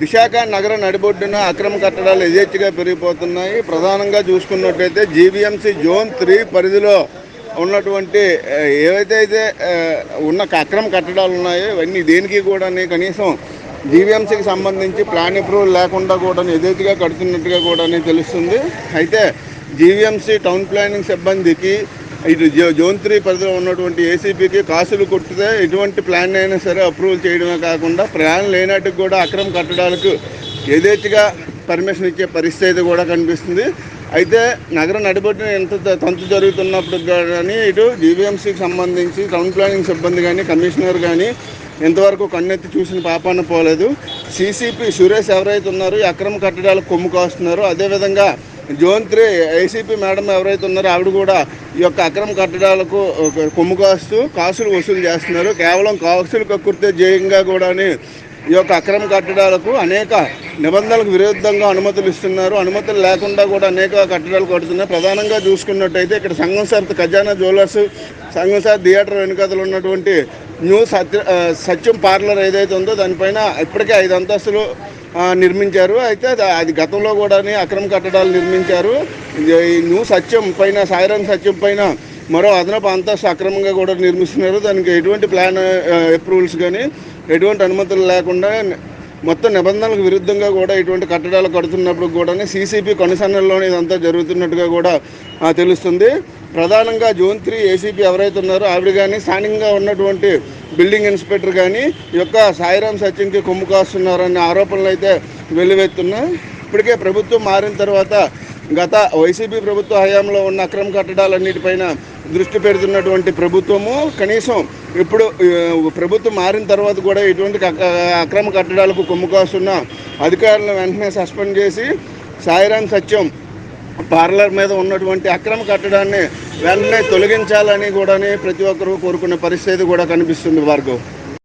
విశాఖ నగర నడిబొడ్డున అక్రమ కట్టడాలు యథేచ్ఛగా పెరిగిపోతున్నాయి. ప్రధానంగా చూసుకున్నట్టయితే జీవీఎంసీ జోన్ త్రీ పరిధిలో ఉన్నటువంటి ఏవైతే అయితే ఉన్న అక్రమ కట్టడాలు ఉన్నాయో ఇవన్నీ దేనికి కూడా కనీసం జీవీఎంసీకి సంబంధించి ప్లాన్ అప్రూవల్ లేకుండా కూడా యథేచ్ఛగా కడుతున్నట్టుగా కూడా తెలుస్తుంది. అయితే జీవీఎంసీ టౌన్ ప్లానింగ్ సిబ్బందికి ఇటు జో- జోన్ త్రీ పరిధిలో ఉన్నటువంటి ఏసీపీకి కాసులు కొట్టితే ఎటువంటి ప్లాన్ అయినా సరే అప్రూవల్ చేయడమే కాకుండా ప్లాన్ లేనట్టుకు కూడా అక్రమ కట్టడాలకు యథేచ్ఛగా పర్మిషన్ ఇచ్చే పరిస్థితి కూడా కనిపిస్తుంది. అయితే నగరం నడిబొడ్డున ఎంత తంతు జరుగుతున్నప్పుడు కానీ ఇటు జీవీఎంసీకి సంబంధించి టౌన్ ప్లానింగ్ సిబ్బంది కానీ కమిషనర్ కానీ ఎంతవరకు కన్నెత్తి చూసిన పాపాన పోలేదు. సీసీపీ సురేష్ ఎవరైతే ఉన్నారో ఈ అక్రమ కట్టడాలకు కొమ్ము కాస్తున్నారో. అదేవిధంగా జోన్ త్రీ ఏసీపీ మేడం ఎవరైతే ఉన్నారో ఆవిడ కూడా ఈ యొక్క అక్రమ కట్టడాలకు కొమ్ము కాస్తూ కాసులు వసూలు చేస్తున్నారు. కేవలం కాసులు కక్కుర్తే జయంగా కూడాని ఈ యొక్క అక్రమ కట్టడాలకు అనేక నిబంధనలకు విరుద్ధంగా అనుమతులు ఇస్తున్నారు. అనుమతులు లేకుండా కూడా అనేక కట్టడాలు కడుతున్నాయి ప్రధానంగా చూసుకున్నట్టయితే ఇక్కడ సంఘం సార్ ఖజానా జ్యువెలర్స్ సంఘం సార్ థియేటర్ వెనుకతలు ఉన్నటువంటి న్యూ సత్య సత్యం పార్లర్ ఏదైతే ఉందో దానిపైన ఇప్పటికే ఐదు అంతస్తులు నిర్మించారు. అయితే అది- గతంలో కూడా అక్రమ కట్టడాలు నిర్మించారు. ఇది న్యూ సత్యం పైన సాయిరాం సత్యం పైన మరో అదనపు అంతస్తు అక్రమంగా కూడా నిర్మిస్తున్నారు. దానికి ఎటువంటి ప్లాన్ అప్రూవల్స్ కానీ ఎటువంటి అనుమతులు లేకుండా మొత్తం నిబంధనలకు విరుద్ధంగా కూడా ఇటువంటి కట్టడాలు కడుతున్నప్పుడు కూడా సీసీపీ కొనసాగంలోనే ఇదంతా జరుగుతున్నట్టుగా కూడా తెలుస్తుంది. ప్రధానంగా జోన్ త్రీ ఏసీపీ ఎవరైతే ఉన్నారో ఆవిడ కానీ స్థానికంగా ఉన్నటువంటి బిల్డింగ్ ఇన్స్పెక్టర్ కానీ ఈ యొక్క సాయిరాం సత్యంకి కొమ్ము కాస్తున్నారనే ఆరోపణలు అయితే వెల్లువెత్తున్నాయి. ఇప్పటికే ప్రభుత్వం మారిన తర్వాత గత వైసీపీ ప్రభుత్వ హయాంలో ఉన్న అక్రమ కట్టడాలన్నిటిపైన దృష్టి పెడుతున్నటువంటి ప్రభుత్వము కనీసం ఇప్పుడు ప్రభుత్వం మారిన తర్వాత కూడా ఇటువంటి అక్రమ కట్టడాలకు కొమ్ము కాస్తున్న అధికారులను వెంటనే సస్పెండ్ చేసి సాయిరాం సత్యం పార్లర్ మీద ఉన్నటువంటి అక్రమ కట్టడాన్ని వెంటనే తొలగించాలని కూడా ప్రతి ఒక్కరూ కోరుకునే పరిస్థితి కూడా కనిపిస్తుంది భార్గవ్.